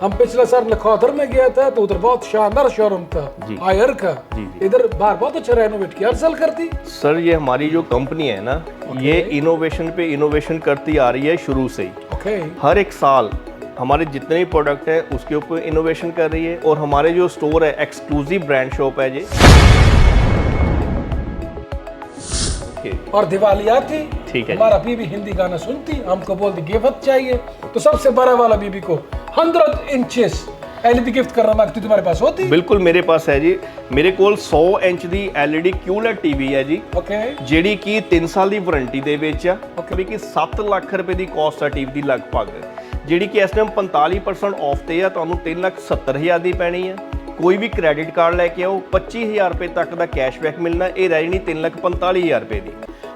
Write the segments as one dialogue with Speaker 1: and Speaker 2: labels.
Speaker 1: हम पिछले साल लखौतर में गया था तो उधर बहुत शानदार शोरूम था। आयर का। इधर बार बहुत अच्छा रेनोवेट किया हर साल करती।
Speaker 2: सर ये हमारी जो कंपनी है ना ये इनोवेशन पे इनोवेशन करती आ रही है शुरू से ही।
Speaker 1: ओके
Speaker 2: हर एक साल हमारे जितने भी प्रोडक्ट हैं उसके ऊपर इनोवेशन कर रही है। और हमारे जो स्टोर है एक्सक्लूसिव ब्रांड शॉप है जी ओके,
Speaker 1: और दिवाली आती
Speaker 2: ठीक है जी।
Speaker 1: हमारा बीबी हिंदी गाना सुनती हमको बोलती गिफ्ट चाहिए तो सबसे बड़ा वाला बीबी को हंड्रेड इंचेस एलईडी गिफ्ट करना मांगती तुम्हारे पास होती
Speaker 2: ਬਿਲਕੁਲ ਮੇਰੇ ਪਾਸ ਹੈ ਜੀ ਮੇਰੇ ਕੋਲ 100 ਇੰਚ ਦੀ LED QLED TV ਹੈ ਜੀ
Speaker 1: ओके
Speaker 2: ਜਿਹੜੀ ਕਿ 3 ਸਾਲ ਦੀ ਵਾਰੰਟੀ ਦੇ ਵਿੱਚ ਆ ਵੀ ਕਿ 7 ਲੱਖ ਰੁਪਏ ਦੀ ਕਾਸਟ ਆ ਟੀਵੀ ਦੀ ਲਗਭਗ ਜਿਹੜੀ ਕਿ ਇਸ ਟਾਈਮ 45% ਆਫ ਤੇ ਆ ਤੁਹਾਨੂੰ 3 ਲੱਖ 70 ਹਜ਼ਾਰ ਦੀ ਪੈਣੀ ਆ ਕੋਈ ਵੀ ਕ੍ਰੈਡਿਟ ਕਾਰਡ ਲੈ ਕੇ ਆਓ 25000 ਰੁਪਏ ਤੱਕ ਦਾ ਕੈਸ਼ਬੈਕ ਮਿਲਣਾ ਇਹ ਰਹਿ ਜਾਣੀ 3 ਲੱਖ 45000 ਰੁਪਏ ਦੀ।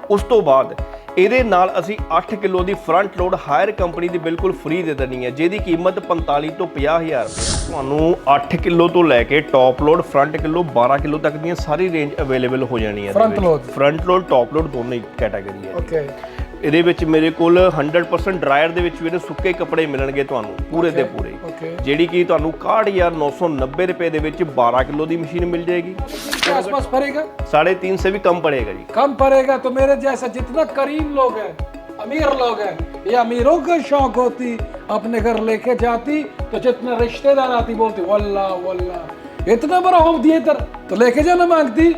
Speaker 2: ਉਸ ਤੋਂ ਬਾਅਦ ਇਹਦੇ ਨਾਲ ਅਸੀਂ 8 ਕਿਲੋ ਦੀ ਫਰੰਟ ਲੋਡ ਹਾਇਰ ਕੰਪਨੀ ਦੀ ਬਿਲਕੁਲ ਫ੍ਰੀ ਦੇ ਦੇਣੀ ਹੈ ਜਿਹਦੀ ਕੀਮਤ 45 ਤੋਂ 50000 ਰੁਪਏ ਤੁਹਾਨੂੰ 8 ਕਿਲੋ ਤੋਂ ਲੈ ਕੇ top load front kilo 12 kilo ਤੱਕ ਦੀਆਂ ਸਾਰੀ ਰੇਂਜ ਅਵੇਲੇਬਲ ਹੋ ਜਾਣੀ ਹੈ
Speaker 1: Front load?
Speaker 2: Front load top load ਦੋਨੋਂ ਹੀ ਕੈਟਾਗਰੀ ਹੈ।
Speaker 1: ओके
Speaker 2: ਇਹਦੇ ਵਿੱਚ ਮੇਰੇ ਕੋਲ 100% ਡਰਾਇਰ ਦੇ ਵਿੱਚ ਵੀ ਇਹਦੇ ਸੁੱਕੇ ਕੱਪੜੇ ਮਿਲਣਗੇ ਤੁਹਾਨੂੰ ਪੂਰੇ ਦੇ ਪੂਰੇ
Speaker 1: ओके
Speaker 2: ਜਿਹੜੀ ਕਿ ਤੁਹਾਨੂੰ 61990 ਰੁਪਏ ਦੇ ਵਿੱਚ 12 ਕਿਲੋ ਦੀ ਮਸ਼ੀਨ ਮਿਲ ਜਾਏਗੀ
Speaker 1: के आसपास पड़ेगा
Speaker 2: साढ़े तीन से भी कम पड़ेगा जी
Speaker 1: कम पड़ेगा तो मेरे जैसा जितना करीब लोग हैं अमीर लोग हैं ये अमीरों का शौक होती अपने घर लेके जाती तो जितने रिश्तेदार आती बोलती वल्ला वल्ला इतना बड़ा होम थिएटर तो लेके जाना मांगती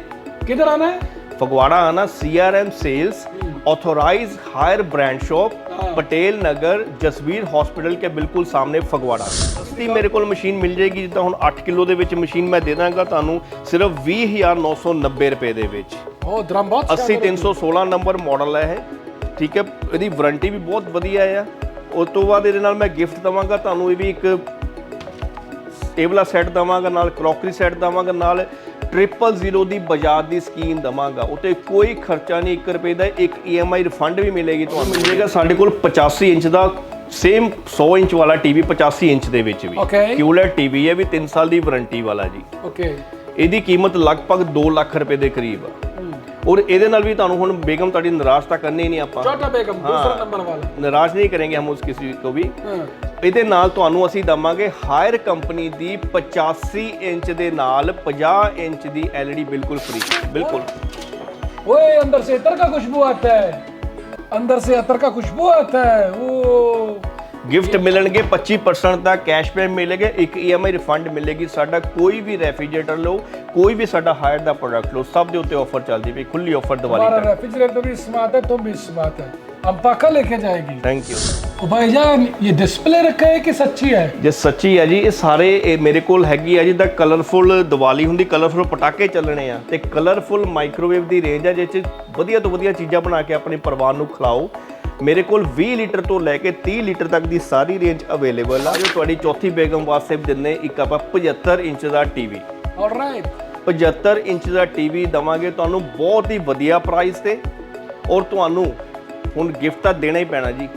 Speaker 1: किधर आना है
Speaker 2: फगवाड़ा आना CRM sales authorize Haier brand shop Patel Nagar Jasvir hospital के बिल्कुल सामने ਫਗਵਾੜਾ ਸਸਤੀ ਮੇਰੇ ਕੋਲ ਮਸ਼ੀਨ ਮਿਲ ਜਾਏਗੀ ਜਿੱਦਾਂ ਹੁਣ 8 ਕਿਲੋ ਦੇ ਵਿੱਚ ਮਸ਼ੀਨ ਮੈਂ ਦੇ ਦਾਂਗਾ ਤੁਹਾਨੂੰ ਸਿਰਫ 20990 ਰੁਪਏ ਦੇ ਵਿੱਚ
Speaker 1: ओ ड्रम बहुत
Speaker 2: 80 316 ਨੰਬਰ ਮਾਡਲ ਹੈ ਇਹ ਠੀਕ ਹੈ ਇਹਦੀ ਵਾਰੰਟੀ ਵੀ ਬਹੁਤ ਵਧੀਆ ਆ ਉਸ ਤੋਂ ਬਾਅਦ ਇਹਦੇ ਨਾਲ ਮੈਂ ਗਿਫਟ ਦਵਾਂਗਾ ਤੁਹਾਨੂੰ ਇਹ ਵੀ ਇੱਕ ਇਹ ਵਾਲਾ ਸੈੱਟ ਦਵਾਂਗਾ ਨਾਲ ਕਰੋਕਰੀ ਸੈੱਟ ਦਵਾਂਗਾ ਨਾਲ ਟ੍ਰਿਪਲ ਜ਼ੀਰੋ ਦੀ ਬਜਾਜ ਦੀ ਸਕੀਮ ਦਵਾਂਗਾ ਉਤੇ ਕੋਈ ਖਰਚਾ ਨਹੀਂ 1 ਰੁਪਏ ਦਾ ਇੱਕ EMI ਰਿਫੰਡ ਵੀ ਮਿਲੇਗੀ ਤੁਹਾਨੂੰ। ਮਿਲ ਜਾਏਗਾ ਸਾਡੇ ਕੋਲ 85 ਇੰਚ ਦਾ ਸੇਮ 100 ਇੰਚ ਵਾਲਾ ਟੀਵੀ 85 ਇੰਚ ਦੇ ਵਿੱਚ ਵੀ. QLED ਟੀਵੀ ਹੈ ਵੀ 3 ਸਾਲ ਦੀ ਵਾਰੰਟੀ ਵਾਲਾ ਜੀ।
Speaker 1: ओके
Speaker 2: ਇਹਦੀ ਕੀਮਤ ਲਗਭਗ 2 ਲੱਖ ਰੁਪਏ ਦੇ ਕਰੀਬ ਆ। ਔਰ ਇਹਦੇ ਨਾਲ ਵੀ ਤੁਹਾਨੂੰ ਹੁਣ ਬੇਗਮ ਤੁਹਾਡੀ ਨਿਰਾਸ਼ ਤਾਂ ਕਰਨੀ ਨਹੀਂ ਆਪਾਂ।
Speaker 1: ਛੋਟਾ ਬੇਗਮ ਦੂਸਰਾ ਨੰਬਰ ਵਾਲਾ।
Speaker 2: ਨਿਰਾਸ਼ ਨਹੀਂ ਕਰਾਂਗੇ ਹਮ ਉਸ ਕਿਸੇ ਕੋ ਵੀ। ਇਹਦੇ ਨਾਲ ਤੁਹਾਨੂੰ ਅਸੀਂ ਦਵਾਂਗੇ ਹਾਇਰ ਕੰਪਨੀ ਦੀ 85 ਇੰਚ ਦੇ ਨਾਲ 50 ਇੰਚ ਦੀ LED ਬਿਲਕੁਲ ਫ੍ਰੀ ਬਿਲਕੁਲ।
Speaker 1: ਓਏ ਅੰਦਰ ਸੇ ਅਤਰ ਖੁਸ਼ਬੂ ਆਤਾ ਹੈ। ਅੰਦਰ ਸੇ ਅਤਰ ਕਾ ਖੁਸ਼ਬੂ ਆਤਾ ਹੈ। ਉਹ
Speaker 2: ਗਿਫਟ ਮਿਲਣਗੇ 25% ਦਾ ਕੈਸ਼ਬੈਕ ਮਿਲੇਗਾ ਇੱਕ EMI ਰਿਫੰਡ ਮਿਲੇਗੀ ਸਾਡਾ ਕੋਈ ਵੀ ਰੈਫ੍ਰਿਜਰੇਟਰ ਲਓ ਕੋਈ ਵੀ ਸਾਡਾ ਹਾਇਰ ਦਾ ਪ੍ਰੋਡਕਟ ਲਓ ਸਭ ਦੇ ਉੱਤੇ ਆਫਰ ਚੱਲਦੀ ਪਈ ਖੁੱਲੀ ਆਫਰ ਦੀਵਾਲੀ
Speaker 1: हमारा
Speaker 2: ਤੱਕ
Speaker 1: रेफ्रिजरेटर भी स्मार्ट है तुम भी स्मार्ट है हम पक्का लेके जाएगी
Speaker 2: ਥੈਂਕ ਯੂ
Speaker 1: ओ भाईजान ये डिस्प्ले रखा है कि सच्ची है
Speaker 2: ਜੇ ਸੱਚੀ ਹੈ ਜੀ ਇਹ ਸਾਰੇ ਇਹ ਮੇਰੇ ਕੋਲ ਹੈਗੀ ਆ ਜਿੱਦਾਂ ਕਲਰਫੁਲ ਦੀਵਾਲੀ ਹੁੰਦੀ ਕਲਰਫੁਲ ਪਟਾਕੇ ਚੱਲਣੇ ਆ ਤੇ ਕਲਰਫੁਲ ਮਾਈਕ੍ਰੋਵੇਵ ਦੀ ਰੇਂਜ ਆ ਜਿਸ 'ਚ ਵਧੀਆ ਤੋਂ ਵਧੀਆ ਚੀਜ਼ਾਂ ਬਣਾ ਕੇ ਆਪਣੇ ਪਰਿਵਾਰ ਨੂੰ ਖਿਲਾਓ ਮੇਰੇ ਕੋਲ 20 ਲੀਟਰ ਤੋਂ ਲੈ ਕੇ 30 ਲੀਟਰ ਤੱਕ ਦੀ ਸਾਰੀ ਰੇਂਜ ਅਵੇਲੇਬਲ ਆ। ਜੋ ਤੁਹਾਡੀ ਚੌਥੀ ਬੇਗਮ ਵਾਸਤੇ ਦਿੰਨੇ ਇੱਕ ਆਪਾਂ 75 ਇੰਚ ਦਾ ਟੀਵੀ
Speaker 1: ਆਲਰਾਈਟ
Speaker 2: 75 ਇੰਚ ਦਾ ਟੀਵੀ ਦਵਾਂਗੇ ਤੁਹਾਨੂੰ ਬਹੁਤ ਹੀ ਵਧੀਆ ਪ੍ਰਾਈਸ ਤੇ। ਔਰ ਤੁਹਾਨੂੰ ਹੁਣ ਗਿਫਟ ਤਾਂ ਦੇਣਾ ਹੀ ਪੈਣਾ ਜੀ।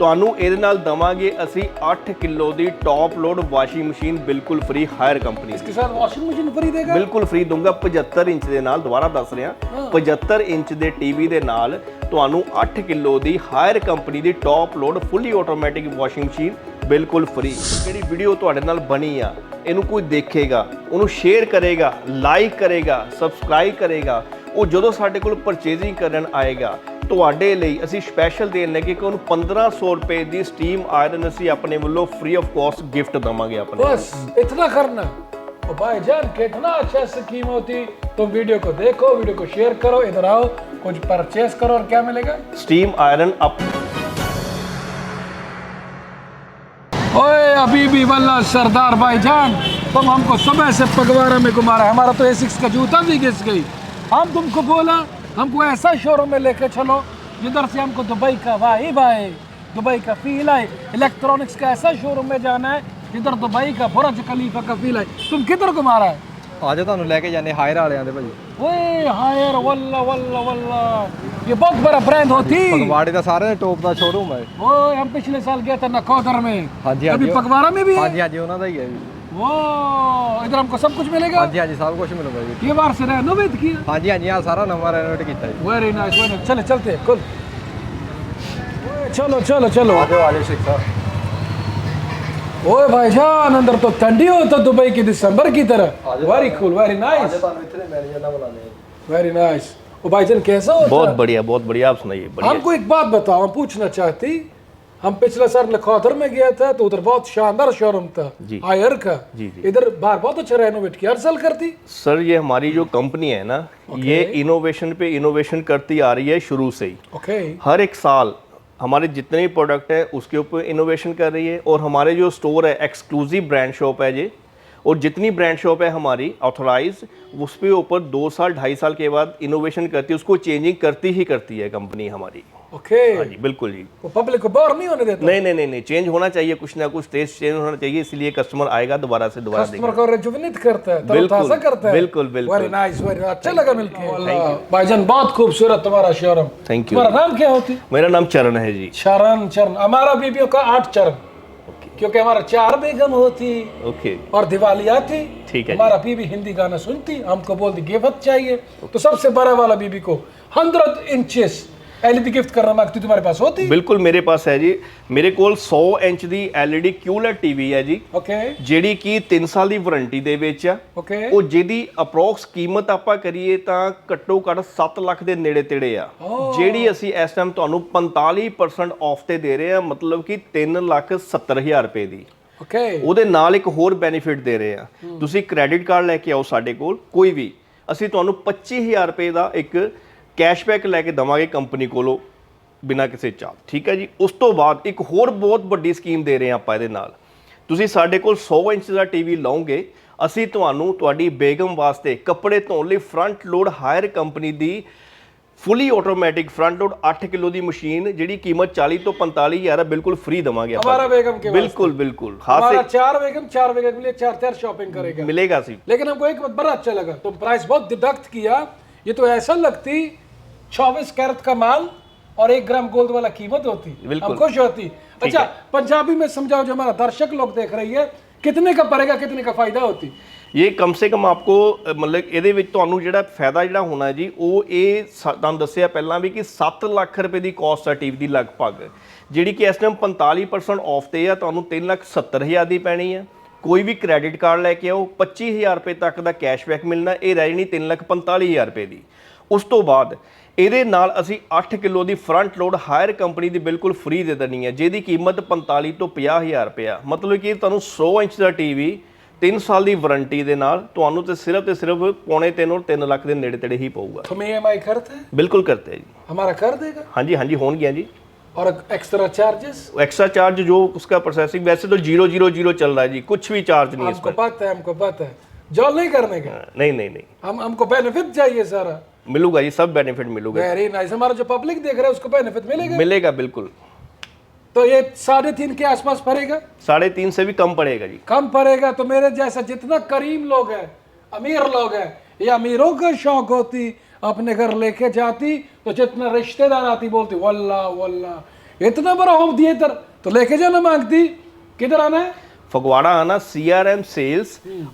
Speaker 2: ਤੁਹਾਨੂੰ ਇਹਦੇ ਨਾਲ ਦਵਾਂਗੇ ਅਸੀਂ 8 ਕਿਲੋ ਦੀ ਟੌਪ ਲੋਡ ਵਾਸ਼ਿੰਗ ਮਸ਼ੀਨ ਬਿਲਕੁਲ ਫ੍ਰੀ ਹਾਇਰ ਕੰਪਨੀ
Speaker 1: ਇਸ ਕੇ ਸਾਥ ਵਾਸ਼ਿੰਗ ਮਸ਼ੀਨ ਫ੍ਰੀ ਦੇਗਾ?
Speaker 2: ਬਿਲਕੁਲ ਫ੍ਰੀ ਦੂੰਗਾ 75 ਇੰਚ ਦੇ ਨਾਲ ਦੁਬਾਰਾ ਦੱਸ ਰਿਹਾ। 75 ਇੰਚ ਦੇ ਟੀਵੀ ਦੇ ਨਾਲ ਤੁਹਾਨੂੰ 8 ਕਿਲੋ ਦੀ ਹਾਇਰ ਕੰਪਨੀ ਦੀ top load fully automatic washing machine ਬਿਲਕੁਲ ਫ੍ਰੀ ਜਿਹੜੀ ਵੀਡੀਓ ਤੁਹਾਡੇ ਨਾਲ ਬਣੀ ਆ ਇਹਨੂੰ ਕੋਈ ਦੇਖੇਗਾ ਉਹਨੂੰ ਸ਼ੇਅਰ ਕਰੇਗਾ ਲਾਈਕ ਕਰੇਗਾ ਸਬਸਕ੍ਰਾਈਬ ਕਰੇਗਾ ਉਹ ਜਦੋਂ ਸਾਡੇ ਕੋਲ ਪਰਚੇਜ਼ਿੰਗ ਕਰਨ ਆਏਗਾ ਤੁਹਾਡੇ ਲਈ ਅਸੀਂ ਸਪੈਸ਼ਲ ਦੇਣ ਲੱਗੇ ਕਿ ਉਹਨੂੰ 1500 ਰੁਪਏ ਦੀ ਸਟੀਮ ਆਇਰਨ ਅਸੀਂ ਆਪਣੇ ਵੱਲੋਂ ਫ੍ਰੀ ਆਫ ਕਾਸਟ ਗਿਫਟ ਦਵਾਂਗੇ ਆਪਣੇ
Speaker 1: बस इतना करना ओ भाईजान कितना अच्छा स्कीम होती तुम वीडियो को देखो वीडियो को शेयर करो इधर आओ कुछ परचेस करो और क्या मिलेगा
Speaker 2: ਸਟੀਮ ਆਇਰਨ ਅਪ
Speaker 1: ओए अभी भी वल्ला सरदार भाईजान तुम हमको सुबह से पगवारा में घुमा रहे हमारा तो एसिक्स का जूता भी घिस गई हम तुमको बोला हमको ऐसा शोरूम में लेके चलो जिधर से हमको दुबई का वाइब आए दुबई का फील आए इलेक्ट्रॉनिक्स का ऐसा शोरूम में जाना है जिधर दुबई का बुरज खलीफा का फील आए तुम किधर घुमा रहा है
Speaker 3: ਆਜੋ ਤੁਹਾਨੂੰ ਲੈ ਕੇ ਜਾਂਦੇ ਹਾਇਰ ਵਾਲਿਆਂ ਦੇ ਭਾਜੀ
Speaker 1: ओए हायर वल्ला वल्ला वल्ला ये बहुत बड़ा ब्रांड होती
Speaker 3: ਫਗਵਾੜੇ ਦਾ ਸਾਰੇ ਟੋਪ ਦਾ ਸ਼ੋਰੂਮ ਹੈ
Speaker 1: ओए हम पिछले साल गए थे नकोदर में
Speaker 3: ਹਾਂਜੀ
Speaker 1: अभी
Speaker 3: ਹਾਂਜੀ
Speaker 1: पगवारा में भी है
Speaker 3: ਹਾਂਜੀ ਹਾਂਜੀ ਉਹਨਾਂ ਦਾ ਹੀ ਹੈ ਜੀ
Speaker 1: वो इधर हमको सब कुछ मिलेगा।
Speaker 3: हाँ जी हाँ जी सब कुछ मिलेगा
Speaker 1: ये बार से रेनोवेट किया
Speaker 3: हाँ जी हाँ जी हाँ, सारा नंबर रेनोवेट किया है
Speaker 1: वेरी नाइस वेरी नाइस चले चलते हैं कुल चलो चलो। चलो ओए भाई जान अंदर तो ठंडी हो तो दुबई की दिसंबर की तरह।
Speaker 3: Very cool very nice
Speaker 1: very nice ओ भाईजान कैसा हो
Speaker 2: बहुत बढ़िया बहुत बढ़िया आप सुनाइए
Speaker 1: हमको एक बात बताओ पूछना चाहती हम पिछले साल लखौदर में गया था तो उधर बहुत शानदार शोरूम था आयर का। इधर बाहर बहुत अच्छा रेनोवेट किया हर साल करती?
Speaker 2: सर ये हमारी जो कंपनी है ना ये इनोवेशन पे इनोवेशन करती आ रही है शुरू से ही।
Speaker 1: ओके
Speaker 2: हर एक साल हमारे जितने भी प्रोडक्ट हैं उसके ऊपर इनोवेशन कर रही है और हमारे जो स्टोर है एक्सक्लूसिव ब्रांड शॉप है ये और जितनी ब्रांड शॉप है हमारी ऑथोराइज उस पे ऊपर दो साल ढाई साल के बाद इनोवेशन करती है उसको चेंजिंग करती ही करती है कंपनी हमारी।
Speaker 1: ओके
Speaker 2: हाँ जी बिल्कुल जी।
Speaker 1: वो पब्लिक को बोर नहीं होने देता?
Speaker 2: नहीं नहीं नहीं नहीं चेंज होना चाहिए कुछ ना कुछ टेस्ट चेंज होना चाहिए इसलिए कस्टमर आएगा दोबारा से दोबारा
Speaker 1: कस्टमर को रिजुविनेट करता है
Speaker 2: बिल्कुल,
Speaker 1: तरोताजा करता है।
Speaker 2: बिल्कुल, बिल्कुल।
Speaker 1: वेरी नाइस वेरी अच्छा लगा मिलके। भाईजान बहुत खूबसूरत तुम्हारा शोरूम।
Speaker 2: Thank you.
Speaker 1: तुम्हारा नाम क्या होती?
Speaker 2: मेरा नाम चरण है जी।
Speaker 1: चरण चरण। हमारा बीबियों का आठ चरण। क्योंकि हमारा चार बेगम होती।
Speaker 2: ओके
Speaker 1: और दिवाली आती।
Speaker 2: ठीक है
Speaker 1: हमारा बीबी हिंदी गाना सुनती। हमको बोलती गिफ्ट चाहिए। तो सबसे बड़ा वाला बीबी को हंड्रेड इंचेस एलईडी गिफ्ट करना मांगती तुम्हारे पास होती
Speaker 2: ਬਿਲਕੁਲ ਮੇਰੇ ਪਾਸ ਹੈ ਜੀ ਮੇਰੇ ਕੋਲ 100 ਇੰਚ ਦੀ LED QLED TV ਹੈ ਜੀ
Speaker 1: ओके
Speaker 2: ਜਿਹੜੀ ਕਿ 3 ਸਾਲ ਦੀ ਵਾਰੰਟੀ ਦੇ ਵਿੱਚ ਆ
Speaker 1: ओके
Speaker 2: ਉਹ ਜਿਹਦੀ ਅਪਰੋਕਸ ਕੀਮਤ ਆਪਾਂ ਕਰੀਏ ਤਾਂ ਘੱਟੋ ਘੱਟ 7 ਲੱਖ ਦੇ ਨੇੜੇ ਤੇੜੇ ਆ ਜਿਹੜੀ ਅਸੀਂ ਇਸ ਟਾਈਮ ਤੁਹਾਨੂੰ 45% ਆਫ ਤੇ ਦੇ ਰਹੇ ਆ ਮਤਲਬ ਕਿ 3 ਲੱਖ 70 ਹਜ਼ਾਰ ਰੁਪਏ ਦੀ
Speaker 1: ओके
Speaker 2: ਉਹਦੇ ਨਾਲ ਇੱਕ ਹੋਰ ਬੈਨੀਫਿਟ ਦੇ ਰਹੇ ਆ ਤੁਸੀਂ ਕ੍ਰੈਡਿਟ ਕਾਰਡ ਲੈ ਕੇ ਆਓ ਸਾਡੇ ਕੋਲ ਕੋਈ ਵੀ ਅਸੀਂ ਤੁਹਾਨੂੰ 25000 ਰੁਪਏ ਦਾ ਇੱਕ ਕੈਸ਼ਬੈਕ ਲੈ ਕੇ ਦਵਾਂਗੇ ਕੰਪਨੀ ਕੋਲੋਂ ਬਿਨਾਂ ਕਿਸੇ ਚਾਰਜ ਠੀਕ ਹੈ ਜੀ ਉਸ ਤੋਂ ਬਾਅਦ ਇੱਕ ਹੋਰ ਬਹੁਤ ਵੱਡੀ ਸਕੀਮ ਦੇ ਰਹੇ ਆ ਆਪਾਂ ਇਹਦੇ ਨਾਲ ਤੁਸੀਂ ਸਾਡੇ ਕੋਲ 100 ਇੰਚ ਦਾ ਟੀਵੀ ਲਓਗੇ ਅਸੀਂ ਤੁਹਾਨੂੰ ਤੁਹਾਡੀ ਬੇਗਮ ਵਾਸਤੇ ਕੱਪੜੇ ਧੋਣ ਲਈ ਫਰੰਟ ਲੋਡ ਹਾਇਰ ਕੰਪਨੀ ਦੀ fully automatic front load 8 kilo ਦੀ ਮਸ਼ੀਨ ਜਿਹੜੀ ਕੀਮਤ 40 ਤੋਂ 45 ਹਜ਼ਾਰ ਹੈ ਬਿਲਕੁਲ ਫ੍ਰੀ ਦਵਾਂਗੇ ਆਪਾਂ
Speaker 1: हमारा बेगम के
Speaker 2: बिल्कुल बिल्कुल हाथ
Speaker 1: हमारा
Speaker 2: से
Speaker 1: चार बेगम चार बेगम के लिए चार चार शॉपिंग करेगा
Speaker 2: मिलेगा सी
Speaker 1: लेकिन हमको एक बात बड़ा अच्छा लगा तुम प्राइस बहुत डिडक्ट किया ये तो ऐसा लगती चौबीस कैरेट का माल और एक ग्राम गोल्ड वाला कीमत होती
Speaker 2: बिल्कुल।
Speaker 1: हम खुश होती अच्छा पंजाबी में समझाओ जो हमारा दर्शक लोग देख रही है कितने का पड़ेगा कितने का फायदा होती
Speaker 2: ਇਹ ਕਮ ਸੇ ਕਮ ਆਪਕੋ ਅ, ਮਤਲਬ ਇਹਦੇ ਵਿੱਚ ਤੁਹਾਨੂੰ ਜਿਹੜਾ ਫਾਇਦਾ ਜਿਹੜਾ ਹੋਣਾ ਜੀ ਉਹ ਇਹ ਸ- ਤੁਹਾਨੂੰ ਦੱਸਿਆ ਪਹਿਲਾਂ ਵੀ ਕਿ 7 ਲੱਖ ਰੁਪਏ ਦੀ ਕਾਸਟ ਆ ਟੀਵੀ ਦੀ ਲਗਭਗ ਜਿਹੜੀ ਕਿ ਇਸ ਟਾਈਮ 45% ਆਫ ਤੇ ਆ ਤੁਹਾਨੂੰ 3 ਲੱਖ 70 ਹਜ਼ਾਰ ਦੀ ਪੈਣੀ ਆ ਕੋਈ ਵੀ ਕ੍ਰੈਡਿਟ ਕਾਰਡ ਲੈ ਕੇ ਆਓ 25000 ਰੁਪਏ ਤੱਕ ਦਾ ਕੈਸ਼ਬੈਕ ਮਿਲਣਾ ਇਹ ਰਹਿ ਜਾਣੀ 3 ਲੱਖ 45000 ਰੁਪਏ ਦੀ ਉਸ ਤੋਂ ਬਾਅਦ ਇਹਦੇ ਨਾਲ ਅਸੀਂ 8 ਕਿਲੋ ਦੀ ਫਰੰਟ ਲੋਡ ਹਾਇਰ ਕੰਪਨੀ ਦੀ ਬਿਲਕੁਲ ਫ੍ਰੀ ਦੇ ਦੇਣੀ ਹੈ ਜਿਹਦੀ ਕੀਮਤ 45 ਤੋਂ 50000 ਰੁਪਏ ਆ ਮਤਲਬ ਕਿ ਤੁਹਾਨੂੰ 100 ਇੰਚ ਦਾ ਟੀਵੀ 3 ਸਾਲ ਦੀ ਵਾਰੰਟੀ ਦੇ ਨਾਲ ਤੁਹਾਨੂੰ ਤੇ ਸਿਰਫ ਤੇ ਸਿਰਫ ਪੌਣੇ 3 ਔਰ 3 ਲੱਖ ਦੇ ਨੇੜੇ ਤੇੜੇ ਹੀ ਪਊਗਾ
Speaker 1: तुम ई करते हैं
Speaker 2: ਬਿਲਕੁਲ ਕਰਤੇ ਜੀ
Speaker 1: हमारा कर देगा
Speaker 2: ਹਾਂਜੀ ਹਾਂਜੀ ਹੋਣਗੀਆਂ ਜੀ
Speaker 1: और एक्स्ट्रा चार्जेस
Speaker 2: एक्स्ट्रा चार्ज जो उसका प्रोसेसिंग वैसे तो जीरो जीरो जीरो चल रहा है जी कुछ भी चार्ज नहीं है इस
Speaker 1: हमको
Speaker 2: पर
Speaker 1: पता है हमको पता है जॉल नहीं करने का
Speaker 2: नहीं नहीं नहीं
Speaker 1: हम हमको बेनिफिट चाहिए सारा
Speaker 2: मिलूगा ये सब बेनिफिट मिलूगा।
Speaker 1: वेरी नाइस हमारा जो पब्लिक देख रहा है उसको बेनिफिट मिलेगा?
Speaker 2: मिलेगा बिल्कुल।
Speaker 1: तो ये साढ़े तीन के आसपास पड़ेगा?
Speaker 2: साढ़े तीन से भी कम पड़ेगा जी।
Speaker 1: कम पड़ेगा तो मेरे जैसा जितना करीम लोग हैं अमीर लोग हैं या अमीरों का शौक होती अपने घर लेके जाती तो जितना रिश्तेदार आती बोलती वल्ला वल्ला इतना बड़ा होम थिएटर तो लेके जाना मांगती। किधर आना है?
Speaker 2: फगवाड़ा आना CRM sales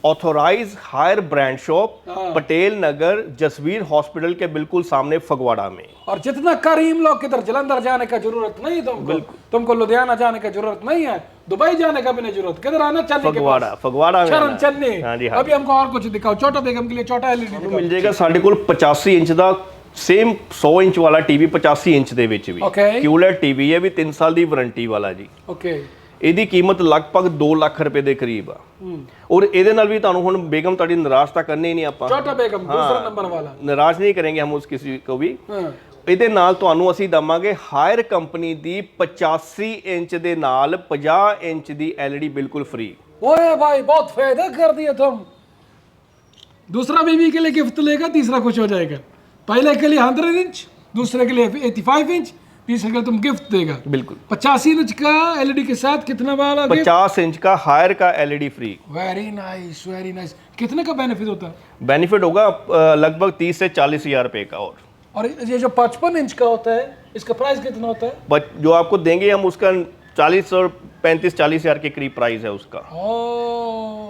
Speaker 2: authorize Haier brand shop Patel Nagar Jasvir hospital के बिल्कुल सामने फगवाड़ा में
Speaker 1: और जितना करीम लोग किधर जलंधर जाने का जरूरत नहीं तुमको तुमको लुधियाना जाने का जरूरत नहीं है दुबई जाने का भी नहीं जरूरत किधर आना चन्नी के पास
Speaker 2: फगवाड़ा फगवाड़ा में
Speaker 1: चरण
Speaker 2: आना।
Speaker 1: चन्नी
Speaker 2: हाँ जी हाँ
Speaker 1: अभी हमको और कुछ दिखाओ छोटा बेगम के लिए छोटा एलईडी दिखाओ
Speaker 2: ਮਿਲ ਜਾਏਗਾ ਸਾਡੇ ਕੋਲ 85 ਇੰਚ ਦਾ ਸੇਮ 100 ਇੰਚ ਵਾਲਾ ਟੀਵੀ 85 ਇੰਚ ਦੇ ਵਿੱਚ ਵੀ
Speaker 1: Okay.
Speaker 2: QLED ਟੀਵੀ ਹੈ ਵੀ 3 ਸਾਲ ਦੀ ਵਾਰੰਟੀ ਵਾਲਾ ਜੀ
Speaker 1: ओके
Speaker 2: ਇਹਦੀ ਕੀਮਤ ਲਗਭਗ 2 ਲੱਖ ਰੁਪਏ ਦੇ ਕਰੀਬ ਆ ਔਰ ਇਹਦੇ ਨਾਲ ਵੀ ਤੁਹਾਨੂੰ ਹੁਣ ਬੇਗਮ ਤੁਹਾਡੀ ਨਿਰਾਸ਼ ਤਾਂ ਕਰਨੀ ਨਹੀਂ ਆਪਾਂ
Speaker 1: छोटा बेगम दूसरा नंबर वाला
Speaker 2: ਨਿਰਾਸ਼ ਨਹੀਂ ਕਰਾਂਗੇ ਹਮ ਉਸ ਕਿਸੇ ਕੋ ਵੀ
Speaker 1: हाँ
Speaker 2: ਇਹਦੇ ਨਾਲ ਤੁਹਾਨੂੰ ਅਸੀਂ ਦਵਾਂਗੇ ਹਾਇਰ ਕੰਪਨੀ ਦੀ 85 ਇੰਚ ਦੇ ਨਾਲ 50 ਇੰਚ ਦੀ LED ਬਿਲਕੁਲ ਫ੍ਰੀ
Speaker 1: ओए भाई बहुत फायदा कर दिया तुम दूसरा बीवी के लिए गिफ्ट लेगा तीसरा कुछ हो जाएगा पहले के लिए हंड्रेड इंच दूसरे के लिए एटी फाइव इंच के लिए तुम गिफ्ट देगा।
Speaker 2: बिल्कुल।
Speaker 1: पचासी इंच का एलईडी के साथ कितना वाला गिफ्ट
Speaker 2: 50 इंच का हायर का LED free
Speaker 1: very nice very nice कितने का बेनिफिट होता? है
Speaker 2: बेनिफिट होगा लगभग 30 से चालीस हज़ार रुपए का और।
Speaker 1: और ये जो पचपन इंच का होता है इसका प्राइस कितना होता है?
Speaker 2: जो आपको देंगे हम उसका 40 और 35 चालीस हज़ार के करीब प्राइस है उसका।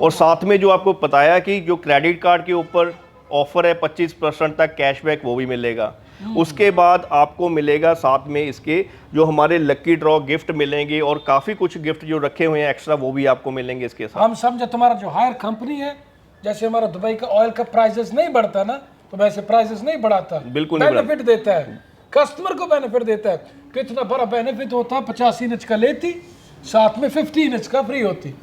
Speaker 2: और साथ में जो आपको बताया कि जो क्रेडिट कार्ड के ऊपर ऑफ़र है 25 परसेंट तक कैशबैक वो भी मिलेगा। उसके बाद आपको मिलेगा साथ में इसके जो हमारे लक्की ड्रॉ गिफ्ट मिलेंगे और काफ़ी कुछ गिफ्ट जो रखे हुए हैं एक्स्ट्रा वो भी आपको मिलेंगे इसके साथ।
Speaker 1: हम समझे तुम्हारा जो हायर कंपनी है जैसे हमारा दुबई का ऑयल का प्राइसेस नहीं बढ़ता ना तो वैसे प्राइसेस नहीं बढ़ाता।
Speaker 2: बिल्कुल
Speaker 1: बेनिफिट देता है। कस्टमर को बेनिफिट देता है। कितना बड़ा बेनिफिट होता है पचासी इंच का लेती साथ में फिफ्टीन इंच का फ्री होती।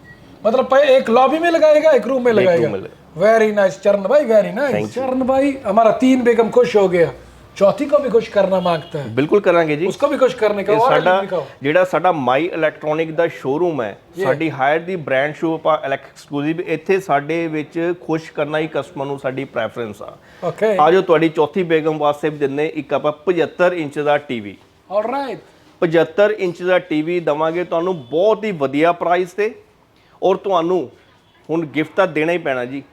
Speaker 1: मतलब एक लॉबी में लगाएगा एक रूम में लगाएगा। वेरी नाइस चरण भाई वेरी नाइस चरण भाई हमारा तीन बेगम खुश हो गया। चौथी को भी कुछ करना मांगता है
Speaker 2: ਬਿਲਕੁਲ ਕਰਾਂਗੇ ਜੀ।
Speaker 1: उसको भी कुछ करने का
Speaker 2: ਇਹ
Speaker 1: और
Speaker 2: ਸਾਡਾ ਜਿਹੜਾ ਸਾਡਾ ਮਾਈ ਇਲੈਕਟ੍ਰੋਨਿਕ ਦਾ ਸ਼ੋਰੂਮ ਹੈ ਸਾਡੀ ਹਾਇਰ ਦੀ ਬ੍ਰਾਂਡ ਸ਼ੋਪ ਆ ਐਕਸਕਲੂਸਿਵ ਇੱਥੇ ਸਾਡੇ ਵਿੱਚ ਖੁਸ਼ ਕਰਨਾ ਹੀ ਕਸਟਮਰ ਨੂੰ ਸਾਡੀ ਪ੍ਰੈਫਰੈਂਸ ਆ।
Speaker 1: ओके
Speaker 2: ਆਜੋ ਤੁਹਾਡੀ ਚੌਥੀ ਬੇਗਮ ਵਾਸਤੇ ਵੀ ਦਿੰਨੇ ਇੱਕ ਆਪਾਂ 75 ਇੰਚ ਦਾ ਟੀਵੀ
Speaker 1: ऑलराइट
Speaker 2: 75 ਇੰਚ ਦਾ ਟੀਵੀ ਦਵਾਂਗੇ ਤੁਹਾਨੂੰ ਬਹੁਤ ਹੀ ਵਧੀਆ ਪ੍ਰਾਈਸ ਤੇ। ਔਰ ਤੁਹਾਨੂੰ ਹੁਣ ਗਿਫਟ ਤਾਂ ਦੇਣਾ ਹੀ ਪੈਣਾ ਜੀ।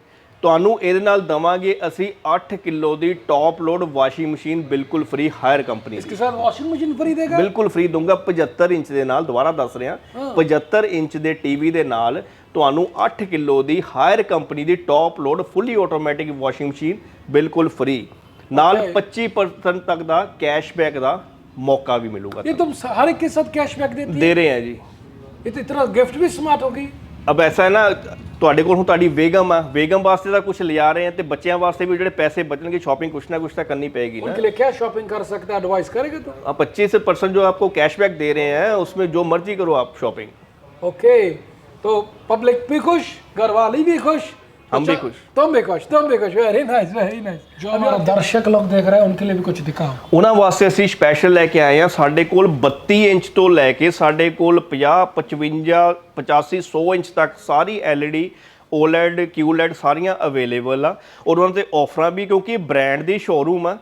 Speaker 2: ਤੁਹਾਨੂੰ ਇਹਦੇ ਨਾਲ ਦਵਾਂਗੇ ਅਸੀਂ 8 ਕਿਲੋ ਦੀ ਟੌਪ ਲੋਡ ਵਾਸ਼ਿੰਗ ਮਸ਼ੀਨ ਬਿਲਕੁਲ ਫ੍ਰੀ ਹਾਇਰ ਕੰਪਨੀ ਦੀ
Speaker 1: इसके साथ वॉशिंग मशीन फ्री देगा
Speaker 2: ਬਿਲਕੁਲ ਫ੍ਰੀ ਦੂੰਗਾ 75 ਇੰਚ ਦੇ ਨਾਲ ਦੁਬਾਰਾ ਦੱਸ ਰਿਹਾ 75 ਇੰਚ ਦੇ ਟੀਵੀ ਦੇ ਨਾਲ ਤੁਹਾਨੂੰ 8 ਕਿਲੋ ਦੀ ਹਾਇਰ ਕੰਪਨੀ ਦੀ top load fully automatic washing machine ਬਿਲਕੁਲ ਫ੍ਰੀ ਨਾਲ 25% ਤੱਕ ਦਾ ਕੈਸ਼ਬੈਕ ਦਾ ਮੌਕਾ ਵੀ ਮਿਲੂਗਾ
Speaker 1: ये तुम हर एक के साथ कैशबैक देती है
Speaker 2: ਦੇ ਰਹੇ ਹਾਂ ਜੀ
Speaker 1: ये तो इतना गिफ्ट भी स्मार्ट होगी
Speaker 2: ਅਬ ਐਸਾ ਹੈ ਨਾ ਤੁਹਾਡੇ ਕੋਲ ਹੁਣ ਤੁਹਾਡੀ ਵੇਗਮ ਆ ਵੇਗਮ ਵਾਸਤੇ ਤਾਂ ਕੁਝ ਲਿਆ ਰਹੇ ਆ ਤੇ ਬੱਚਿਆਂ ਵਾਸਤੇ ਵੀ ਜਿਹੜੇ ਪੈਸੇ ਬਚਣਗੇ ਸ਼ਾਪਿੰਗ ਕੁਛ ਨਾ ਕੁਛ ਤਾਂ ਕਰਨੀ ਪਏਗੀ ना
Speaker 1: उनके लिए क्या शॉपिंग कर सकता है एडवाइस करेगा तो
Speaker 2: आप पच्चीस परसेंट जो आपको कैशबैक दे रहे हैं उसमें जो मर्जी करो आप शॉपिंग
Speaker 1: ओके तो पब्लिक भी खुश घर वाली भी खुश
Speaker 2: हम भी
Speaker 1: अच्छा,
Speaker 2: खुश।
Speaker 1: तुम भी खुश तुम भी खुश वेरी नाइस वेरी नाइस जो हमारा दर्शक लोग देख रहे हैं उनके लिए भी कुछ दिखाओ
Speaker 2: ਉਹਨਾਂ ਵਾਸਤੇ ਅਸੀਂ ਸਪੈਸ਼ਲ ਲੈ ਕੇ ਆਏ ਆ ਸਾਡੇ ਕੋਲ 32 ਇੰਚ ਤੋਂ ਲੈ ਕੇ ਸਾਡੇ ਕੋਲ 50 55 85 100 ਇੰਚ ਤੱਕ ਸਾਰੀ LED OLED QLED ਸਾਰੀਆਂ ਅਵੇਲੇਬਲ ਆ ਔਰ ਉਹਨਾਂ ਤੇ ਆਫਰਾਂ ਵੀ ਕਿਉਂਕਿ ਬ੍ਰਾਂਡ ਦੀ ਸ਼ੋਰੂਮ ਆ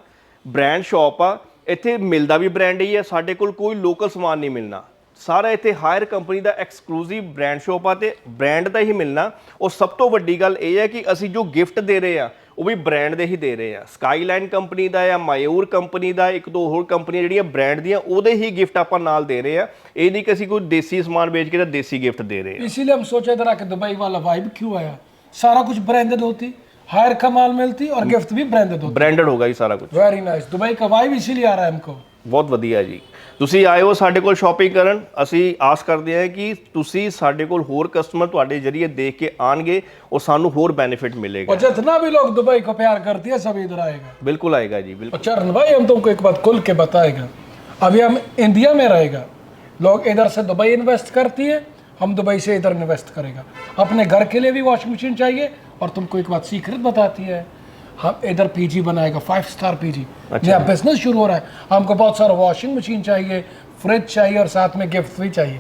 Speaker 2: ਬ੍ਰਾਂਡ ਸ਼ਾਪ ਆ ਇੱਥੇ ਮਿਲਦਾ ਵੀ ਬ੍ਰਾਂਡ ਹੀ ਆ ਸਾਡੇ ਕੋਲ ਕੋਈ ਲੋਕਲ ਸਮਾਨ ਨਹੀਂ ਮਿਲਣਾ ਸਾਰਾ ਇੱਥੇ ਹਾਇਰ ਕੰਪਨੀ ਦਾ ਐਕਸਕਲੂਸਿਵ ਬ੍ਰਾਂਡ ਸ਼ਾਪ ਆ ਤੇ ਬ੍ਰਾਂਡ ਦਾ ਹੀ ਮਿਲਣਾ ਔਰ ਸਭ ਤੋਂ ਵੱਡੀ ਗੱਲ ਇਹ ਹੈ ਕਿ ਅਸੀਂ ਜੋ ਗਿਫਟ ਦੇ ਰਹੇ ਆ ਉਹ ਵੀ ਬ੍ਰਾਂਡ ਦੇ ਹੀ ਦੇ ਰਹੇ ਆ ਸਕਾਈਲਾਈਨ ਕੰਪਨੀ ਦਾ ਜਾਂ ਮਾਇੂਰ ਕੰਪਨੀ ਦਾ ਇੱਕ ਦੋ ਹੋਰ ਕੰਪਨੀਆਂ ਜਿਹੜੀਆਂ ਬ੍ਰਾਂਡ ਦੀਆਂ ਉਹਦੇ ਹੀ ਗਿਫਟ ਆਪਾਂ ਨਾਲ ਦੇ ਰਹੇ ਆ ਇਹ ਨਹੀਂ ਕਿ ਅਸੀਂ ਕੋਈ ਦੇਸੀ ਸਮਾਨ ਵੇਚ ਕੇ ਤਾਂ ਦੇਸੀ ਗਿਫਟ ਦੇ ਰਹੇ ਆ
Speaker 1: इसीलिए हम सोचे इधर आके दुबई वाला वाइब क्यों आया सारा कुछ ब्रांडेड होती हायर का माल मिलती और गिफ्ट भी ब्रांडेड होती
Speaker 2: ਬ੍ਰਾਂਡਡ ਹੋਗਾ ਜੀ ਸਾਰਾ ਕੁਝ
Speaker 1: वेरी नाइस दुबई का वाइब इसीलिए आ रहा है हमको
Speaker 2: ਬਹੁਤ ਵਧੀਆ ਜੀ ਤੁਸੀਂ ਆਏ ਹੋ ਸਾਡੇ ਕੋਲ ਸ਼ਾਪਿੰਗ ਕਰਨ ਅਸੀਂ ਆਸ ਕਰਦੇ ਹਾਂ ਕਿ ਤੁਸੀਂ ਸਾਡੇ ਕੋਲ ਹੋਰ ਕਸਟਮਰ ਤੁਹਾਡੇ ਜਰੀਏ ਦੇਖ ਕੇ ਆਣਗੇ ਔਰ ਸਾਨੂੰ ਹੋਰ ਬੈਨੀਫਿਟ मिलेगा
Speaker 1: और जितना भी लोग दुबई को प्यार करती है सब इधर आएगा
Speaker 2: बिल्कुल आएगा जी बिल्कुल
Speaker 1: अच्छा रन भाई हम तुमको एक बात खुल के बताएगा अभी हम इंडिया में रहेगा लोग इधर से दुबई इन्वेस्ट करती है हम दुबई से इधर इन्वेस्ट करेगा अपने घर के लिए भी वॉशिंग मशीन चाहिए और तुमको एक बात सीक्रेट बताती है हम इधर पीजी बनाएगा फाइव स्टार पीजी नया बिजनेस शुरू हो रहा है हमको बहुत सारा वॉशिंग मशीन चाहिए फ्रिज चाहिए और साथ में गिफ्ट भी चाहिए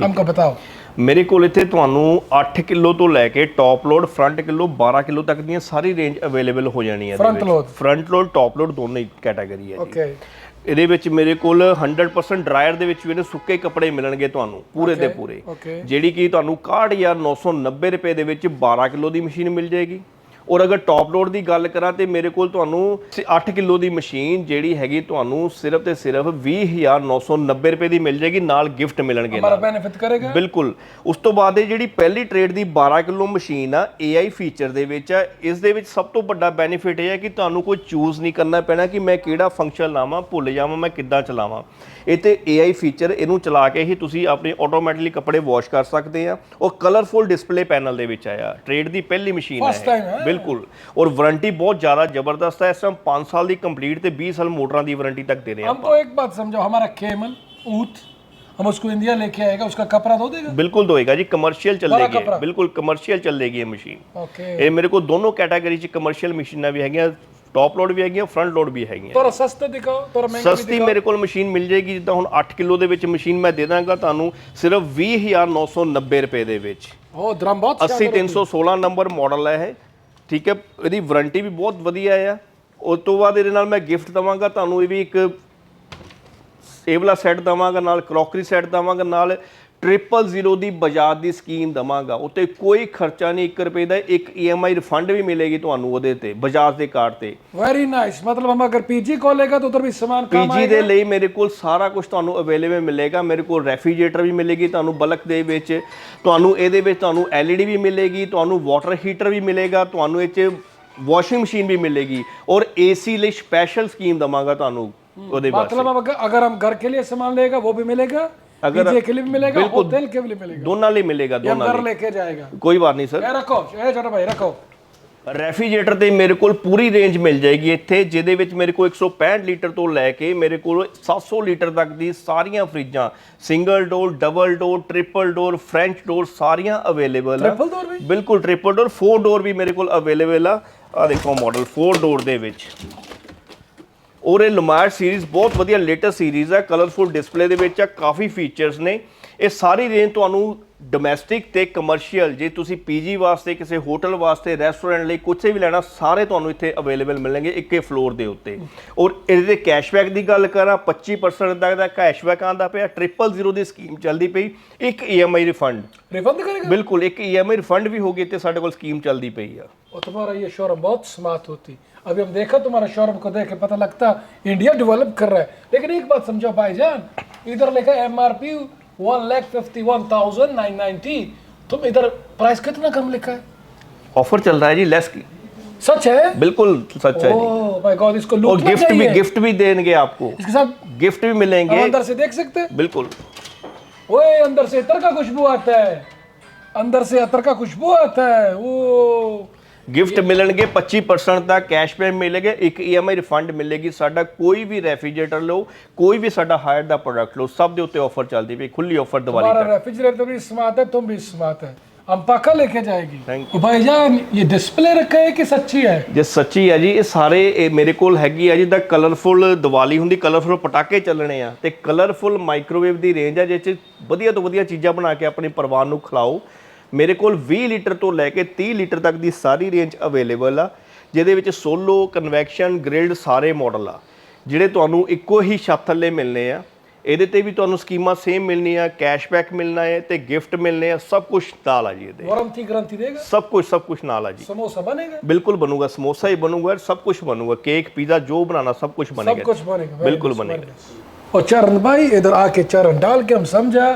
Speaker 1: हमको बताओ
Speaker 2: ਮੇਰੇ ਕੋਲ ਇੱਥੇ ਤੁਹਾਨੂੰ 8 ਕਿਲੋ ਤੋਂ ਲੈ ਕੇ top load front kilo 12 kilo ਤੱਕ ਦੀਆਂ ਸਾਰੀ ਰੇਂਜ ਅਵੇਲੇਬਲ ਹੋ ਜਾਣੀ ਹੈ
Speaker 1: Front load?
Speaker 2: Front load top load ਦੋਨੋਂ ਹੀ ਕੈਟਾਗਰੀ ਹੈ ਜੀ
Speaker 1: ओके
Speaker 2: ਇਹਦੇ ਵਿੱਚ ਮੇਰੇ ਕੋਲ 100% ਡਰਾਇਰ ਦੇ ਵਿੱਚ ਵੀ ਇਹਨੇ ਸੁੱਕੇ ਕੱਪੜੇ ਮਿਲਣਗੇ ਤੁਹਾਨੂੰ ਪੂਰੇ ਦੇ ਪੂਰੇ
Speaker 1: okay.
Speaker 2: ਜਿਹੜੀ ਕਿ ਤੁਹਾਨੂੰ 61990 ਰੁਪਏ ਦੇ ਵਿੱਚ 12 ਕਿਲੋ ਦੀ ਮਸ਼ੀਨ ਮਿਲ ਜਾਏਗੀ ਔਰ ਅਗਰ ਟੌਪ ਲੋਡ ਦੀ ਗੱਲ ਕਰਾਂ ਤੇ ਮੇਰੇ ਕੋਲ ਤੁਹਾਨੂੰ 8 ਕਿਲੋ ਦੀ ਮਸ਼ੀਨ ਜਿਹੜੀ ਹੈਗੀ ਤੁਹਾਨੂੰ ਸਿਰਫ ਤੇ ਸਿਰਫ 20990 ਰੁਪਏ ਦੀ ਮਿਲ ਜਾਏਗੀ ਨਾਲ ਗਿਫਟ ਮਿਲਣਗੇ ਹਮਾਰਾ
Speaker 1: ਬੈਨੀਫਿਟ ਕਰੇਗਾ?
Speaker 2: ਬਿਲਕੁਲ। ਉਸ ਤੋਂ ਬਾਅਦ ਇਹ ਜਿਹੜੀ ਪਹਿਲੀ ਟ੍ਰੇਡ ਦੀ 12 ਕਿਲੋ ਮਸ਼ੀਨ ਆ AI ਫੀਚਰ ਦੇ ਵਿੱਚ ਆ ਇਸ ਦੇ ਵਿੱਚ ਸਭ ਤੋਂ ਵੱਡਾ ਬੈਨੀਫਿਟ ਇਹ ਹੈ ਕਿ ਤੁਹਾਨੂੰ ਕੋਈ ਚੂਜ਼ ਨਹੀਂ ਕਰਨਾ ਪੈਣਾ ਕਿ ਮੈਂ ਕਿਹੜਾ ਫੰਕਸ਼ਨ ਲਾਵਾਂ ਭੁੱਲ ਜਾਵਾਂ ਮੈਂ ਕਿੱਦਾਂ ਚਲਾਵਾਂ। ਇਹ ਤੇ AI ਫੀਚਰ ਇਹਨੂੰ ਚਲਾ ਕੇ ਹੀ ਤੁਸੀਂ ਆਪਣੇ ਆਟੋਮੈਟਿਕਲੀ ਕੱਪੜੇ ਵਾਸ਼ ਕਰ ਸਕਦੇ ਆ। ਉਹ ਕਲਰਫੁਲ ਡਿਸਪਲੇ ਪੈਨਲ ਦੇ ਵਿੱਚ ਆਇਆ। ਟ੍ਰੇਡ ਦੀ ਪਹਿਲੀ ਮਸ਼ੀਨ ਹੈ।
Speaker 1: ਬਿਲਕੁਲ।
Speaker 2: ਬਿਲਕੁਲ। ਔਰ ਵਾਰੰਟੀ बहुत ज्यादा जबरदस्त है इस टाइम पाँच साल की कंप्लीट थे बीस साल मोटरों की वारंटी तक दे रहे हैं
Speaker 1: हमको एक बात समझो हमारा खेमल ऊथ हम उसको इंडिया लेके आएगा उसका कपड़ा धो देगा
Speaker 2: बिल्कुल धोएगा जी कमर्शियल चलेगी
Speaker 1: बिल्कुल
Speaker 2: कमर्शियल चलेगी ये मशीन ਇਹ ਮੇਰੇ ਕੋਲ ਦੋਨੋਂ ਕੈਟਾਗਰੀ ਚ ਕਮਰਸ਼ੀਅਲ ਮਸ਼ੀਨਾਂ ਵੀ ਹੈਗੀਆਂ ਟੌਪ ਲੋਡ ਵੀ ਹੈਗੀਆਂ ਫਰੰਟ ਲੋਡ ਵੀ ਹੈਗੀਆਂ।
Speaker 1: ਥੋੜਾ ਸਸਤਾ ਦਿਖਾਓ ਥੋੜਾ ਮਹਿੰਗਾ ਵੀ
Speaker 2: ਸਸਤੀ ਮੇਰੇ ਕੋਲ ਮਸ਼ੀਨ ਮਿਲ ਜੇਗੀ ਜਿੱਦਾਂ ਹੁਣ 8 ਕਿਲੋ ਦੇ ਵਿੱਚ ਮਸ਼ੀਨ ਮੈਂ ਦੇ ਦਾਂਗਾ ਤੁਹਾਨੂੰ ਸਿਰਫ 20990 ਰੁਪਏ ਦੇ ਵਿੱਚ।
Speaker 1: ਉਹ ਡਰਮ ਬਹੁਤ
Speaker 2: 80316 ਨੰਬਰ ਮਾਡਲ ਹੈ ਇਹ। ਠੀਕ ਹੈ, ਇਹਦੀ ਵਾਰੰਟੀ ਵੀ ਬਹੁਤ ਵਧੀਆ ਆ। ਉਸ ਤੋਂ ਬਾਅਦ ਇਹਦੇ ਨਾਲ ਮੈਂ ਗਿਫਟ ਦਵਾਂਗਾ, ਤੁਹਾਨੂੰ ਇਹ ਵੀ ਇੱਕ ਇਹ ਵਾਲਾ ਸੈੱਟ ਦਵਾਂਗਾ, ਨਾਲ ਕਰੋਕਰੀ ਸੈੱਟ ਦਵਾਂਗਾ, ਨਾਲ ਟ੍ਰਿਪਲ ਜ਼ੀਰੋ ਦੀ ਬਜਾਜ ਦੀ ਸਕੀਮ ਦਵਾਂਗਾ ਉੱਤੇ ਕੋਈ ਖਰਚਾ ਨਹੀਂ 1 ਰੁਪਏ ਦਾ ਇੱਕ EMI ਰਿਫੰਡ ਵੀ ਮਿਲੇਗੀ ਤੁਹਾਨੂੰ ਉਹਦੇ ਤੇ ਬਜਾਜ ਦੇ ਕਾਰਡ ਤੇ
Speaker 1: वेरी नाइस मतलब हम अगर पीजी खोलेगा तो उधर भी सामान काम
Speaker 2: ਪੀਜੀ ਦੇ ਲਈ ਮੇਰੇ ਕੋਲ ਸਾਰਾ ਕੁਝ ਤੁਹਾਨੂੰ ਅਵੇਲੇਬਲ ਮਿਲੇਗਾ ਮੇਰੇ ਕੋਲ ਰੈਫਰੀਜਰੇਟਰ ਵੀ ਮਿਲੇਗੀ ਤੁਹਾਨੂੰ ਬਲਕ ਦੇ ਵਿੱਚ ਤੁਹਾਨੂੰ ਇਹਦੇ ਵਿੱਚ ਤੁਹਾਨੂੰ LED ਵੀ ਮਿਲੇਗੀ ਤੁਹਾਨੂੰ ਵਾਟਰ ਹੀਟਰ ਵੀ ਮਿਲੇਗਾ ਤੁਹਾਨੂੰ ਇਹ 'ਚ ਵਾਸ਼ਿੰਗ ਮਸ਼ੀਨ ਵੀ ਮਿਲੇਗੀ ਔਰ ਏਸੀ ਲਈ ਸਪੈਸ਼ਲ ਸਕੀਮ ਦਵਾਂਗਾ ਤੁਹਾਨੂੰ ਉਹਦੇ ਵਾਸਤੇ
Speaker 1: मतलब अब अगर- अगर हम घर के लिए सामान लेगा वो भी मिलेगा
Speaker 2: अगर-
Speaker 1: डीजे के लिए भी मिलेगा
Speaker 2: बिल्कुल।
Speaker 1: होटल के लिए मिलेगा
Speaker 2: ਦੋਨਾਂ ਲਈ ਮਿਲੇਗਾ
Speaker 1: ये हम
Speaker 2: ਦੋਨਾਂ
Speaker 1: घर
Speaker 2: ਲਈ
Speaker 1: लेके जाएगा
Speaker 2: ਕੋਈ ਬਾਤ ਨਹੀਂ ਸਰ
Speaker 1: ये रखो ये छोटा भाई रखो
Speaker 2: ਰੈਫਰੀਜਰੇਟਰ ਤੇ ਮੇਰੇ ਕੋਲ ਪੂਰੀ ਰੇਂਜ ਮਿਲ ਜਾਏਗੀ ਇੱਥੇ ਜਿਹਦੇ ਵਿੱਚ ਮੇਰੇ ਕੋਲ 165 ਲੀਟਰ ਤੋਂ ਲੈ ਕੇ ਮੇਰੇ ਕੋਲ 700 ਲੀਟਰ ਤੱਕ ਦੀ ਸਾਰੀਆਂ ਫਰਿੱਜਾਂ single door double door triple door French door ਸਾਰੀਆਂ ਅਵੇਲੇਬਲ ਆ
Speaker 1: ट्रिपल डोर भी
Speaker 2: ਬਿਲਕੁਲ ਟ੍ਰਿਪਲ ਡੋਰ 4 ਡੋਰ ਵੀ ਮੇਰੇ ਕੋਲ ਅਵੇਲੇਬਲ ਆ ਆ ਦੇਖੋ ਮਾਡਲ 4 ਡੋਰ ਦੇ ਵਿੱਚ ਔਰ ਇਹ ਲੁਮਾਰ ਸੀਰੀਜ਼ ਬਹੁਤ ਵਧੀਆ ਲੇਟੈਸਟ ਸੀਰੀਜ਼ ਹੈ ਕਲਰਫੁਲ ਡਿਸਪਲੇ ਦੇ ਵਿੱਚ ਆ ਕਾਫੀ ਫੀਚਰਸ ਨੇ। ਇਹ ਸਾਰੀ ਰੇਂਜ ਤੁਹਾਨੂੰ ਡੋਮੈਸਟਿਕ ਤੇ ਕਮਰਸ਼ੀਅਲ ਜੇ ਤੁਸੀਂ ਪੀਜੀ ਵਾਸਤੇ ਕਿਸੇ ਹੋਟਲ ਵਾਸਤੇ ਰੈਸਟੋਰੈਂਟ ਲਈ ਕੁਝ ਵੀ ਲੈਣਾ ਸਾਰੇ ਤੁਹਾਨੂੰ ਇੱਥੇ ਅਵੇਲੇਬਲ ਮਿਲਣਗੇ ਇੱਕੇ ਫਲੋਰ ਦੇ ਉੱਤੇ ਔਰ ਇਹਦੇ ਤੇ ਕੈਸ਼ਬੈਕ ਦੀ ਗੱਲ ਕਰਾਂ 25% ਤੱਕ ਦਾ ਕੈਸ਼ਬੈਕ ਆਂਦਾ ਪਿਆ 000 ਦੀ ਸਕੀਮ ਚੱਲਦੀ ਪਈ ਇੱਕ EMI ਰਿਫੰਡ
Speaker 1: रिफंड करेगा
Speaker 2: ਬਿਲਕੁਲ ਇੱਕ EMI ਰਿਫੰਡ ਵੀ ਹੋ ਗਈ ਤੇ ਸਾਡੇ ਕੋਲ ਸਕੀਮ ਚੱਲਦੀ ਪਈ ਆ
Speaker 1: और तुम्हारा ये शोरूम बहुत स्मार्ट होती अभी हम देखा तुम्हारा शोरूम को देख के पता लगता इंडिया डेवलप कर रहा है लेकिन एक बात समझो भाईजान इधर लिखा M R P one lakh fifty one thousand nine ninety तुम इधर प्राइस कितना कम लिखा है?
Speaker 2: ऑफ़र चल रहा है जी लेस की।
Speaker 1: सच है?
Speaker 2: बिल्कुल सच है
Speaker 1: माय गॉड इसको
Speaker 2: और गिफ्ट भी गिफ्ट भी देंगे आपको।
Speaker 1: इसके साथ
Speaker 2: गिफ्ट भी मिलेंगे।
Speaker 1: अंदर से देख सकते हैं?
Speaker 2: बिल्कुल।
Speaker 1: ओए अंदर से इतर का खुशबू आता है। अंदर से अतर का खुशबू आता है। ओ
Speaker 2: ਗਿਫਟ ਮਿਲਣਗੇ 25% ਦਾ ਕੈਸ਼ਬੈਕ ਮਿਲੇਗਾ ਇੱਕ EMI ਰਿਫੰਡ ਮਿਲੇਗੀ ਸਾਡਾ ਕੋਈ ਵੀ ਰੈਫਰੀਜਰੇਟਰ ਲਓ ਕੋਈ ਵੀ ਸਾਡਾ ਹਾਇਰ ਦਾ ਪ੍ਰੋਡਕਟ ਲਓ ਸਭ ਦੇ ਉੱਤੇ ਆਫਰ ਚੱਲਦੀ ਪਈ ਖੁੱਲੀ ਆਫਰ ਦੀਵਾਲੀ
Speaker 1: हमारा
Speaker 2: ਤੱਕ
Speaker 1: रेफ्रिजरेटर भी स्मार्ट है तुम भी स्मार्ट है हम पक्का लेके जाएगी
Speaker 2: Thank
Speaker 1: ओ भाईजान ये डिस्प्ले रखा है कि सच्ची है
Speaker 2: ਜੇ ਸੱਚੀ ਹੈ ਜੀ ਇਹ ਸਾਰੇ ਇਹ ਮੇਰੇ ਕੋਲ ਹੈਗੀ ਹੈ ਜਿੱਦਾਂ ਕਲਰਫੁਲ ਦੀਵਾਲੀ ਹੁੰਦੀ ਕਲਰਫੁਲ ਪਟਾਕੇ ਚੱਲਣੇ ਆ ਤੇ ਕਲਰਫੁਲ ਮਾਈਕ੍ਰੋਵੇਵ ਦੀ ਰੇਂਜ ਹੈ ਜਿਸ 'ਚ ਵਧੀਆ ਤੋਂ ਵਧੀਆ ਚੀਜ਼ਾਂ ਬਣਾ ਕੇ ਆਪਣੇ ਪਰਿਵਾਰ ਨੂੰ ਖਿਲਾਓ ਮੇਰੇ ਕੋਲ 20 ਲੀਟਰ ਤੋਂ ਲੈ ਕੇ 30 ਲੀਟਰ ਤੱਕ ਦੀ ਸਾਰੀ ਰੇਂਜ ਅਵੇਲੇਬਲ ਆ ਜਿਹਦੇ ਵਿੱਚ ਸੋਲੋ ਕਨਵੈਕਸ਼ਨ ਗ੍ਰਿਲਡ ਸਾਰੇ ਮਾਡਲ ਆ। ਜਿਹੜੇ ਤੁਹਾਨੂੰ ਇੱਕੋ ਹੀ ਛੱਤ ਥੱਲੇ ਮਿਲਨੇ ਆ ਇਹਦੇ ਤੇ ਵੀ ਤੁਹਾਨੂੰ ਸਕੀਮਾਂ ਸੇਮ ਮਿਲਣੀਆਂ ਕੈਸ਼ਬੈਕ ਮਿਲਣਾ ਹੈ ਤੇ ਗਿਫਟ ਮਿਲਨੇ ਆ ਸਭ ਕੁਝ ਨਾਲ ਆ ਜੀ ਇਹਦੇ।
Speaker 1: ਵਾਰੰਟੀ ਗਰੰਟੀ ਦੇਗਾ?
Speaker 2: ਸਭ ਕੁਝ ਸਭ ਕੁਝ ਨਾਲ ਆ ਜੀ।
Speaker 1: ਸਮੋਸਾ ਬਣੇਗਾ?
Speaker 2: ਬਿਲਕੁਲ ਬਣੂਗਾ ਸਮੋਸਾ ਹੀ ਬਣੂਗਾ ਸਭ ਕੁਝ ਬਣੂਗਾ ਕੇਕ ਪੀਜ਼ਾ ਜੋ ਬਣਾਣਾ ਸਭ ਕੁਝ
Speaker 1: ਬਣੇਗਾ।
Speaker 2: ਸਭ
Speaker 1: ਕੁਝ ਬਣੇਗਾ
Speaker 2: ਬਿਲकुल बनेगा
Speaker 1: और चरण भाई इधर आके चरण डाल के हम समझा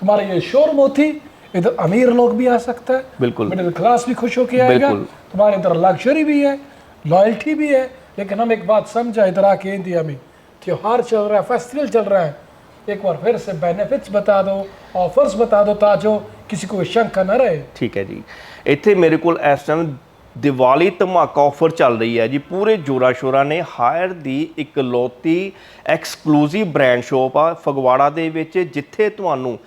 Speaker 1: तुम्हारा ये शोरूम होती इधर अमीर लोग भी आ सकता है
Speaker 2: बिल्कुल
Speaker 1: मिडिल क्लास भी खुश होके आएगा
Speaker 2: बिल्कुल।
Speaker 1: तुम्हारे इधर लग्जरी भी है लॉयल्टी भी है लेकिन हम एक बात समझा इधर आके इंडिया में त्योहार चल रहा है फेस्टिवल चल रहा है एक बार फिर से बेनिफिट्स बता दो ऑफर्स बता दो ताजो किसी को शंका न रहे
Speaker 2: ਠੀਕ ਹੈ ਜੀ ਇੱਥੇ ਮੇਰੇ ਕੋਲ ਇਸ ਟਾਈਮ ਦੀਵਾਲੀ ਧਮਾਕਾ ਆਫਰ ਚੱਲ ਰਹੀ ਹੈ ਜੀ ਪੂਰੇ ਜੋਰਾ ਸ਼ੋਰਾ ਨੇ ਹਾਇਰ ਦੀ ਇਕਲੌਤੀ ਐਕਸਕਲੂਸਿਵ ਬ੍ਰਾਂਡ ਸ਼ੋਪ ਆ ਫਗਵਾੜਾ ਦੇ ਵਿੱਚ ਜਿੱਥੇ ਤੁਹਾਨੂੰ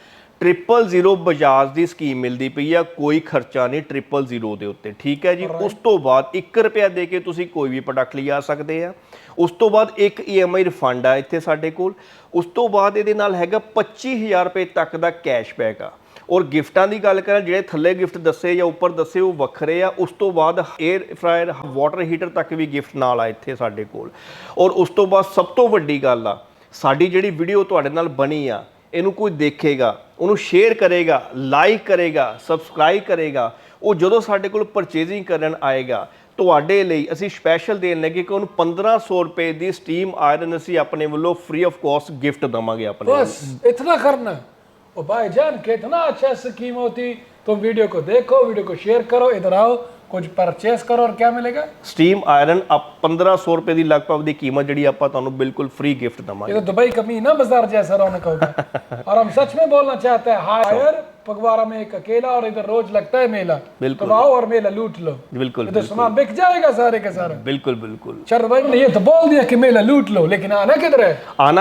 Speaker 2: 000 ਬਜਾਜ ਦੀ ਸਕੀਮ ਮਿਲਦੀ ਪਈ ਆ ਕੋਈ ਖਰਚਾ ਨਹੀਂ 000 ਦੇ ਉੱਤੇ ਠੀਕ ਹੈ ਜੀ? ਉਸ ਤੋਂ ਬਾਅਦ 1 ਰੁਪਿਆ ਦੇ ਕੇ ਤੁਸੀਂ ਕੋਈ ਵੀ ਪ੍ਰੋਡਕਟ ਲਿਆ ਸਕਦੇ ਆ। ਉਸ ਤੋਂ ਬਾਅਦ ਇੱਕ EMI ਰਿਫੰਡ ਆ ਇੱਥੇ ਸਾਡੇ ਕੋਲ। ਉਸ ਤੋਂ ਬਾਅਦ ਇਹਦੇ ਨਾਲ ਹੈਗਾ 25000 ਰੁਪਏ ਤੱਕ ਦਾ ਕੈਸ਼ਬੈਕ ਆ। ਔਰ ਗਿਫਟਾਂ ਦੀ ਗੱਲ ਕਰਾਂ ਜਿਹੜੇ ਥੱਲੇ ਗਿਫਟ ਦੱਸੇ ਜਾਂ ਉੱਪਰ ਦੱਸੇ ਉਹ ਵੱਖਰੇ ਆ। ਉਸ ਤੋਂ ਬਾਅਦ 에ਅਰ ਫਰਾਇਰ ਵਾਟਰ ਹੀਟਰ ਤੱਕ ਵੀ ਗਿਫਟ ਨਾਲ ਆ ਇੱਥੇ ਸਾਡੇ ਕੋਲ। ਔਰ ਉਸ ਤੋਂ ਬਾਅਦ ਸਭ ਤੋਂ ਵੱਡੀ ਗੱਲ ਆ ਸਾਡੀ ਜਿਹੜੀ ਵੀਡੀਓ ਤੁਹਾਡੇ ਨਾਲ ਬਣੀ ਆ ਇਹਨੂੰ ਕੋਈ ਦੇਖੇਗਾ। ਉਹਨੂੰ ਸ਼ੇਅਰ ਕਰੇਗਾ ਲਾਈਕ ਕਰੇਗਾ ਸਬਸਕ੍ਰਾਈਬ ਕਰੇਗਾ ਉਹ ਜਦੋਂ ਸਾਡੇ ਕੋਲ ਪਰਚੇਜ਼ਿੰਗ ਕਰਨ ਆਏਗਾ ਤੁਹਾਡੇ ਲਈ ਅਸੀਂ ਸਪੈਸ਼ਲ ਦੇਣ ਲੱਗੇ ਕਿ ਉਹਨੂੰ 1500 ਰੁਪਏ ਦੀ ਸਟੀਮ ਆਇਰਨ ਅਸੀਂ ਆਪਣੇ ਵੱਲੋਂ ਫ੍ਰੀ ਆਫ ਕਾਸਟ ਗਿਫਟ ਦਵਾਂਗੇ ਆਪਣੇ ਵੱਲੋਂ।
Speaker 1: बस इतना करना ओ भाईजान कितना अच्छा स्कीम होती तुम वीडियो को देखो वीडियो को शेयर करो इधर आओ ਕੁਝ ਪਰਚੇਸ ਕਰੋ ਔਰ ਕੀ ਮਿਲੇਗਾ?
Speaker 2: ਸਟੀਮ ਆਇਰਨ ਆਪ 1500 ਰੁਪਏ ਦੀ ਲਗਭਗ ਦੀ ਕੀਮਤ ਜਿਹੜੀ ਆਪਾਂ ਤੁਹਾਨੂੰ ਬਿਲਕੁਲ ਫ੍ਰੀ ਗਿਫਟ ਦਵਾਂਗੇ।
Speaker 1: ਇਹ ਤਾਂ ਦੁਬਈ ਕਮੀ ਨਾ ਬਾਜ਼ਾਰ ਜੈਸਾ ਰੌਣਕ ਹੋਗਾ ਔਰ ਹਮ ਸੱਚ में बोलना चाहते हैं हायर पगवारा में एक अकेला और इधर रोज लगता है मेला
Speaker 2: बिल्कुल
Speaker 1: तो आओ और मेला लूट लो
Speaker 2: बिल्कुल
Speaker 1: इधर सामान बिक जाएगा सारे का सारा
Speaker 2: बिल्कुल बिल्कुल
Speaker 1: चर भाई ने ये तो बोल दिया कि मेला लूट लो लेकिन आना किधर है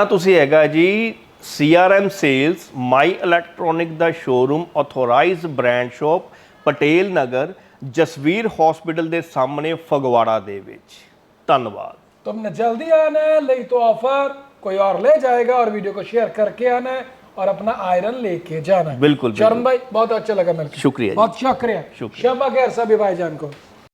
Speaker 2: ਤੁਸੀਂ ਹੈਗਾ ਜੀ CRM sales my electronic the showroom authorised brand shop Patel Nagar Jasvir hospital के सामने फगवाड़ा दे विच धन्यवाद
Speaker 1: तुमने जल्दी आना है ले तो ऑफर कोई और ले जाएगा और वीडियो को शेयर करके आना है और अपना आयरन लेके जाना है
Speaker 2: बिल्कुल
Speaker 1: शर्म भाई बहुत अच्छा लगा मिलकर
Speaker 2: शुक्रिया
Speaker 1: बहुत शुक्रिया शर्मा खैर सभी भाईजान को